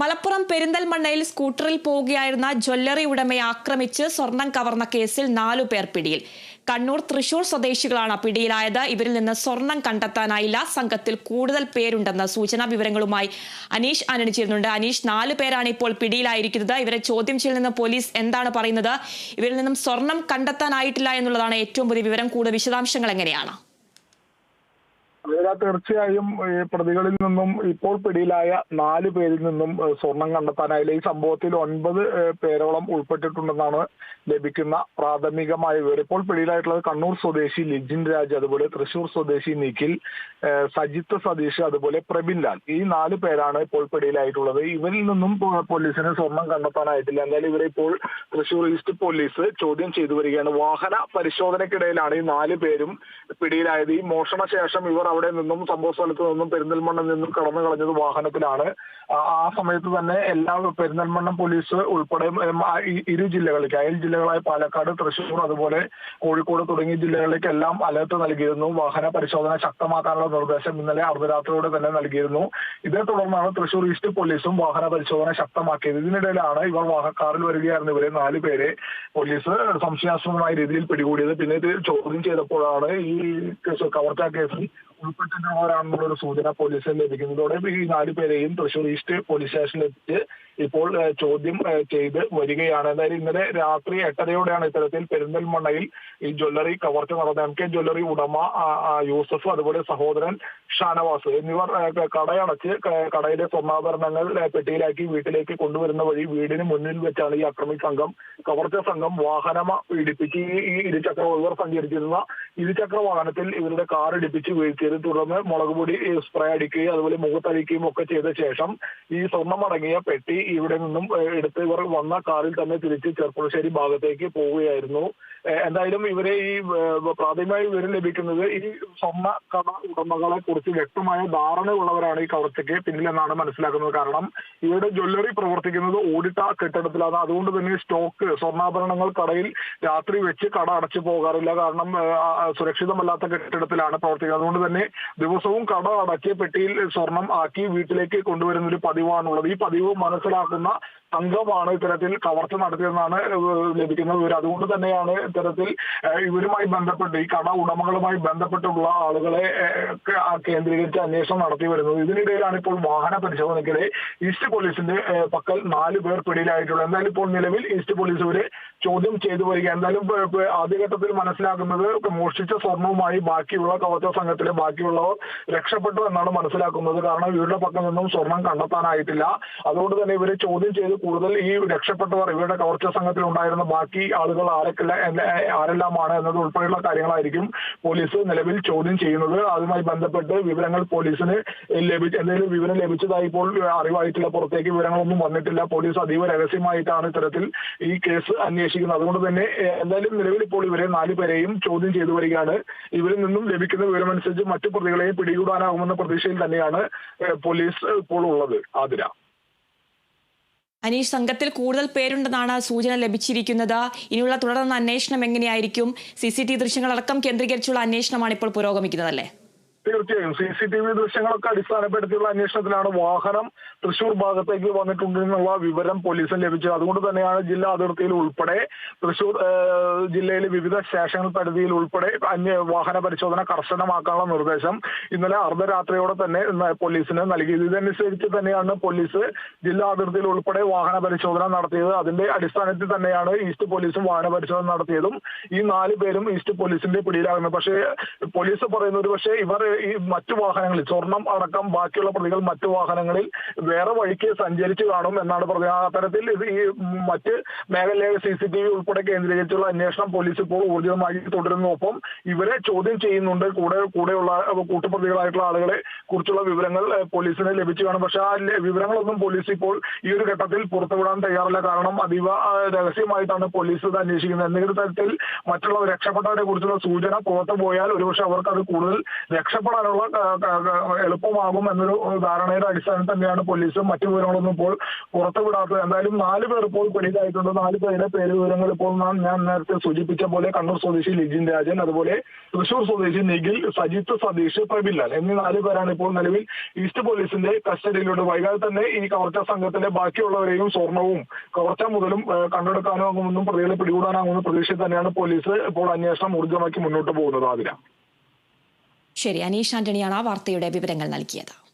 മലപ്പുറം പെരിന്തൽമണ്ണയിൽ സ്കൂട്ടറിൽ പോവുകയായിരുന്ന ജ്വല്ലറി ഉടമയെ ആക്രമിച്ച് സ്വർണം കവർന്ന കേസിൽ നാലു പേർ പിടിയിൽ. കണ്ണൂർ തൃശൂർ സ്വദേശികളാണ് പിടിയിലായത്. ഇവരിൽ നിന്ന് സ്വർണം കണ്ടെത്താനായില്ല. സംഘത്തിൽ കൂടുതൽ പേരുണ്ടെന്ന സൂചനാ വിവരങ്ങളുമായി അനീഷ് അനുണിച്ചിരുന്നുണ്ട് അനീഷ് നാലു പേരാണ് ഇപ്പോൾ പിടിയിലായിരിക്കുന്നത്. ഇവരെ ചോദ്യം നിന്ന് പോലീസ് എന്താണ് പറയുന്നത്? ഇവരിൽ നിന്നും സ്വർണം കണ്ടെത്താനായിട്ടില്ല എന്നുള്ളതാണ് ഏറ്റവും പുതിയ വിവരം. കൂടുതൽ വിശദാംശങ്ങൾ എങ്ങനെയാണ്? തീർച്ചയായും പ്രതികളിൽ നിന്നും ഇപ്പോൾ പിടിയിലായ നാല് പേരിൽ നിന്നും സ്വർണം കണ്ടെത്താനായില്ല ഈ സംഭവത്തിൽ ഒൻപത് പേരോളം ഉൾപ്പെട്ടിട്ടുണ്ടെന്നാണ് ലഭിക്കുന്ന പ്രാഥമികമായ വിവരം. ഇപ്പോൾ പിടിയിലായിട്ടുള്ളത് കണ്ണൂർ സ്വദേശി ലിജിൻ രാജ് അതുപോലെ തൃശൂർ സ്വദേശി നിഖിൽ സജിത്ത് സതീഷ് അതുപോലെ പ്രബിൻ ലാൽ. ഈ നാല് പേരാണ് ഇപ്പോൾ പിടിയിലായിട്ടുള്ളത്. ഇവരിൽ നിന്നും പോലീസിന് സ്വർണം കണ്ടെത്താനായിട്ടില്ല. എന്തായാലും ഇവരെ ഇപ്പോൾ തൃശൂർ ഈസ്റ്റ് പോലീസ് ചോദ്യം ചെയ്തു വരികയാണ്. വാഹന പരിശോധനയ്ക്കിടയിലാണ് ഈ നാല് പേരും പിടിയിലായത്. ഈ മോഷണ ശേഷം ഇവർ അവിടെ നിന്നും സംഭവ സ്ഥലത്ത് നിന്നും പെരിന്തൽമണ്ണ നിന്നും കടന്നു കളഞ്ഞത് വാഹനത്തിലാണ്. ആ- സമയത്ത് തന്നെ എല്ലാ പെരിന്തൽമണ്ണ പോലീസ് ഉൾപ്പെടെ ഇരു ജില്ലകളിലേക്ക് അയൽ ജില്ലകളായ പാലക്കാട് തൃശൂർ അതുപോലെ കോഴിക്കോട് തുടങ്ങിയ ജില്ലകളിലേക്ക് എല്ലാം അലർട്ട് നൽകിയിരുന്നു. വാഹന പരിശോധന ശക്തമാക്കാനുള്ള നിർദ്ദേശം ഇന്നലെ അർദ്ധരാത്രിയോടെ തന്നെ നൽകിയിരുന്നു. ഇതേ തുടർന്നാണ് തൃശൂർ ഈസ്റ്റ് പോലീസും വാഹന പരിശോധന ശക്തമാക്കിയത്. ഇതിനിടയിലാണ് ഇവർ കാറിൽ വരികയായിരുന്നു. ഇവരെ നാല് പേരെ പോലീസ് സംശയാസ്പദമായ രീതിയിൽ പിടികൂടിയത്. പിന്നെ ഇത് ചോദ്യം ചെയ്തപ്പോഴാണ് ഈ കവർച്ചാ കേസിൽ ഉൾപ്പെട്ടിട്ടുള്ളവരാണെന്നുള്ള ഒരു സൂചന പോലീസിന് ലഭിക്കുന്നതോടെ ഈ നാല് പേരെയും തൃശൂർ ഈസ്റ്റ് പോലീസ് സ്റ്റേഷനിൽ എത്തിച്ച് ഇപ്പോൾ ചോദ്യം ചെയ്ത് വരികയാണ്. എന്തായാലും ഇന്നലെ രാത്രി എട്ടരയോടെയാണ് ഇത്തരത്തിൽ പെരിന്തൽമണ്ണയിൽ ഈ ജ്വല്ലറി കവർച്ച നടന്നത്. എം കെ ജ്വല്ലറി ഉടമ യൂസഫ് അതുപോലെ സഹോദരൻ ഷാനവാസ് എന്നിവർ കടയടച്ച് കടയിലെ സ്വർണാഭരണങ്ങൾ പെട്ടിയിലാക്കി വീട്ടിലേക്ക് കൊണ്ടുവരുന്ന വഴി വീടിന് മുന്നിൽ വെച്ചാണ് ഈ അക്രമി സംഘം കവർച്ച സംഘം വാഹനം ഇടിപ്പിച്ച് ഈ ഇരുചക്ര ഇവർ സഞ്ചരിച്ചിരുന്ന ഇരുചക്ര വാഹനത്തിൽ ഇവരുടെ കാർ ഇടിപ്പിച്ച് വീഴ്ത്തിയത് തുടർന്ന് മുളക് പൊടി സ്പ്രേ അടിക്കുകയും അതുപോലെ മുഖത്തടിക്കുകയും ഒക്കെ ചെയ്ത ശേഷം ഈ സ്വർണമടങ്ങിയ പെട്ടി ഇവിടെ നിന്നും എടുത്ത് ഇവർ വന്ന കാറിൽ തന്നെ തിരിച്ച് ചെർപ്പുളശ്ശേരി ഭാഗത്തേക്ക് പോവുകയായിരുന്നു. എന്തായാലും ഇവരെ ഈ പ്രാഥമികമായി വിവരം ലഭിക്കുന്നത് ഈ സ്വർണ കട ഉടമകളെ കുറിച്ച് വ്യക്തമായ ധാരണയുള്ളവരാണ് ഈ കവർച്ചയ്ക്ക് പിന്നിലെന്നാണ് മനസ്സിലാക്കുന്നത്. കാരണം ഇവരുടെ ജ്വല്ലറി പ്രവർത്തിക്കുന്നത് ഓടിട്ട കെട്ടിടത്തിലാണ്. അതുകൊണ്ട് തന്നെ സ്റ്റോക്ക് സ്വർണാഭരണങ്ങൾ കടയിൽ രാത്രി വെച്ച് കട അടച്ചു പോകാറില്ല. കാരണം സുരക്ഷിതമല്ലാത്ത കെട്ടിടത്തിലാണ് പ്രവർത്തിക്കുന്നത്. അതുകൊണ്ട് തന്നെ ദിവസവും കട അടക്കിയ പെട്ടിയിൽ സ്വർണം ആക്കി വീട്ടിലേക്ക് കൊണ്ടുവരുന്ന ഒരു പതിവാണുള്ളത്. ഈ പതിവ് മനസ്സിലാക്കുന്ന സംഘമാണ് ഇത്തരത്തിൽ കവർച്ച നടത്തിയതെന്നാണ് ഏഹ്, ലഭിക്കുന്ന വിവരം. അതുകൊണ്ട് തന്നെയാണ് ഇത്തരത്തിൽ ഇവരുമായി ബന്ധപ്പെട്ട് ഈ കട ഉടമകളുമായി ബന്ധപ്പെട്ടുള്ള ആളുകളെ കേന്ദ്രീകരിച്ച് അന്വേഷണം നടത്തി വരുന്നത്. ഇതിനിടയിലാണ് ഇപ്പോൾ വാഹന പരിശോധനയ്ക്കിടെ ഈസ്റ്റ് പോലീസിന്റെ പക്കൽ നാല് പേർ പിടിയിലായിട്ടുള്ളത്. എന്തായാലും ഇപ്പോൾ നിലവിൽ ഈസ്റ്റ് പോലീസ് ഇവരെ ചോദ്യം ചെയ്തു വരിക. എന്തായാലും ആദ്യഘട്ടത്തിൽ മനസ്സിലാക്കുന്നത് മോഷ്ടിച്ച സ്വർണവുമായി ബാക്കിയുള്ള കവച സംഘത്തിലെ ബാക്കിയുള്ളവർ രക്ഷപ്പെട്ടു എന്നാണ് മനസ്സിലാക്കുന്നത്. കാരണം ഇവരുടെ പക്കൽ നിന്നും സ്വർണം കണ്ടെത്താനായിട്ടില്ല. അതുകൊണ്ട് തന്നെ ഇവരെ ചോദ്യം ചെയ്ത് കൂടുതൽ ഈ രക്ഷപ്പെട്ടവർ ഇവരുടെ കവർച്ച സംഘത്തിൽ ഉണ്ടായിരുന്ന ബാക്കി ആളുകൾ ആരൊക്കെ ആരെല്ലാമാണ് എന്നത് ഉൾപ്പെടെയുള്ള കാര്യങ്ങളായിരിക്കും പോലീസ് നിലവിൽ ചോദ്യം ചെയ്യുന്നത്. അതുമായി ബന്ധപ്പെട്ട് വിവരങ്ങൾ പോലീസിന് ലഭിച്ച എന്തെങ്കിലും വിവരം ലഭിച്ചതായി ഇപ്പോൾ അറിവായിട്ടില്ല. പുറത്തേക്ക് വിവരങ്ങളൊന്നും വന്നിട്ടില്ല. പോലീസ് അതീവ രഹസ്യമായിട്ടാണ് ഇത്തരത്തിൽ ഈ കേസ് അന്വേഷിക്കുന്നത് അതുകൊണ്ട് തന്നെ എന്തായാലും നിലവിൽ ഇപ്പോൾ ഇവരെ നാലു പേരെയും ചോദ്യം ചെയ്തു വരികയാണ്. ഇവരിൽ നിന്നും ലഭിക്കുന്ന വിവരമനുസരിച്ച് മറ്റു പ്രതികളെയും പിടികൂടാനാകുമെന്ന പ്രതീക്ഷയിൽ തന്നെയാണ് പോലീസ് ഇപ്പോൾ ഉള്ളത്. ആതിര. അനീഷ് സംഘത്തിൽ കൂടുതൽ പേരുണ്ടെന്നാണ് സൂചന ലഭിച്ചിരിക്കുന്നത്. ഇനിയുള്ള തുടർന്ന അന്വേഷണം എങ്ങനെയായിരിക്കും? സി സി ടി ദൃശ്യങ്ങളടക്കം കേന്ദ്രീകരിച്ചുള്ള അന്വേഷണമാണ് ഇപ്പോൾ പുരോഗമിക്കുന്നത് അല്ലേ തീർച്ചയായും സി സി ടി വി ദൃശ്യങ്ങളൊക്കെ അടിസ്ഥാനപ്പെടുത്തിയുള്ള അന്വേഷണത്തിലാണ് വാഹനം തൃശൂർ ഭാഗത്തേക്ക് വന്നിട്ടുണ്ടെന്നുള്ള വിവരം പോലീസിന് ലഭിച്ചത്. അതുകൊണ്ട് തന്നെയാണ് ജില്ലാ അതിർത്തിയിൽ ഉൾപ്പെടെ തൃശൂർ ജില്ലയിലെ വിവിധ സ്റ്റേഷനുകൾ പരിധിയിൽ ഉൾപ്പെടെ അന്യ വാഹന പരിശോധന കർശനമാക്കാനുള്ള നിർദ്ദേശം ഇന്നലെ അർദ്ധരാത്രിയോടെ തന്നെ പോലീസിന് നൽകിയത് ഇതനുസരിച്ച് തന്നെയാണ് പോലീസ് ജില്ലാ അതിർത്തിയിൽ ഉൾപ്പെടെ വാഹന പരിശോധന നടത്തിയത്. അതിന്റെ അടിസ്ഥാനത്തിൽ തന്നെയാണ് ഈസ്റ്റ് പോലീസും വാഹന പരിശോധന നടത്തിയതും. ഈ നാല് പേരും ഈസ്റ്റ് പോലീസിന്റെ പിടിയിലാകുന്നത്. പക്ഷേ പോലീസ് പറയുന്നത് പക്ഷേ ഇവർ ഈ മറ്റു വാഹനങ്ങളിൽ സ്വർണം അടക്കം ബാക്കിയുള്ള പ്രതികൾ മറ്റു വാഹനങ്ങളിൽ വേറെ വഴിക്ക് സഞ്ചരിച്ചു കാണും എന്നാണ് പറഞ്ഞത്. അത്തരത്തിൽ ഇത് ഈ മറ്റ് മേഖലയിലെ സി സി ടി വി ഉൾപ്പെടെ കേന്ദ്രീകരിച്ചുള്ള അന്വേഷണം പോലീസ് ഇപ്പോൾ ഊർജിതമായി തുടരുന്നു. ഒപ്പം ഇവരെ ചോദ്യം ചെയ്യുന്നുണ്ട്. കൂടെ കൂടെയുള്ള കൂട്ടുപ്രതികളായിട്ടുള്ള ആളുകളെ കുറിച്ചുള്ള വിവരങ്ങൾ പോലീസിന് ലഭിച്ചു കാണും. പക്ഷെ ആ വിവരങ്ങളൊന്നും പോലീസ് ഇപ്പോൾ ഈ ഒരു ഘട്ടത്തിൽ പുറത്തുവിടാൻ തയ്യാറല്ല. കാരണം അതീവ രഹസ്യമായിട്ടാണ് പോലീസ് ഇത് അന്വേഷിക്കുന്നത്. എന്തെങ്കിലും തരത്തിൽ മറ്റുള്ള രക്ഷപ്പെട്ടവരെ കുറിച്ചുള്ള സൂചന പുറത്തു പോയാൽ ഒരുപക്ഷെ അവർക്ക് അത് കൂടുതൽ രക്ഷപ്പെടാനുള്ള എളുപ്പമാകും എന്നൊരു ധാരണയുടെ അടിസ്ഥാനത്തിൽ തന്നെയാണ് പോലീസും മറ്റു വിവരങ്ങളൊന്നും ഇപ്പോൾ പുറത്തുവിടാത്തത്. എന്തായാലും നാല് പേർ ഇപ്പോൾ പിടിയിലായിട്ടുണ്ട്. നാല് പേരുടെ പേര് വിവരങ്ങൾ ഇപ്പോൾ ഞാൻ നേരത്തെ സൂചിപ്പിച്ച പോലെ കണ്ണൂർ സ്വദേശി ലിജിൻ രാജൻ അതുപോലെ തൃശൂർ സ്വദേശി നിഖിൽ സജിത്ത് സതീഷ് പ്രബിൻലാൽ എന്നീ നാല് പേരാണ് ഇപ്പോൾ നിലവിൽ ഈസ്റ്റ് പോലീസിന്റെ കസ്റ്റഡിയിലുണ്ട് വൈകാതെ തന്നെ ഈ കവർച്ച സംഘത്തിലെ ബാക്കിയുള്ളവരെയും സ്വർണവും കവർച്ച മുതലും കണ്ടെടുക്കാനോ കണ്ടെടുക്കാനാകുമെന്നും പ്രതികളെ പിടികൂടാനാകുമെന്നും പ്രതീക്ഷയിൽ തന്നെയാണ് പോലീസ് ഇപ്പോൾ അന്വേഷണം ഊർജമാക്കി മുന്നോട്ട് പോകുന്നത് ആതിര. ശരി അനീഷ് ആന്റണിയാണ് ആ വാർത്തയുടെ വിവരങ്ങൾ നൽകിയത്.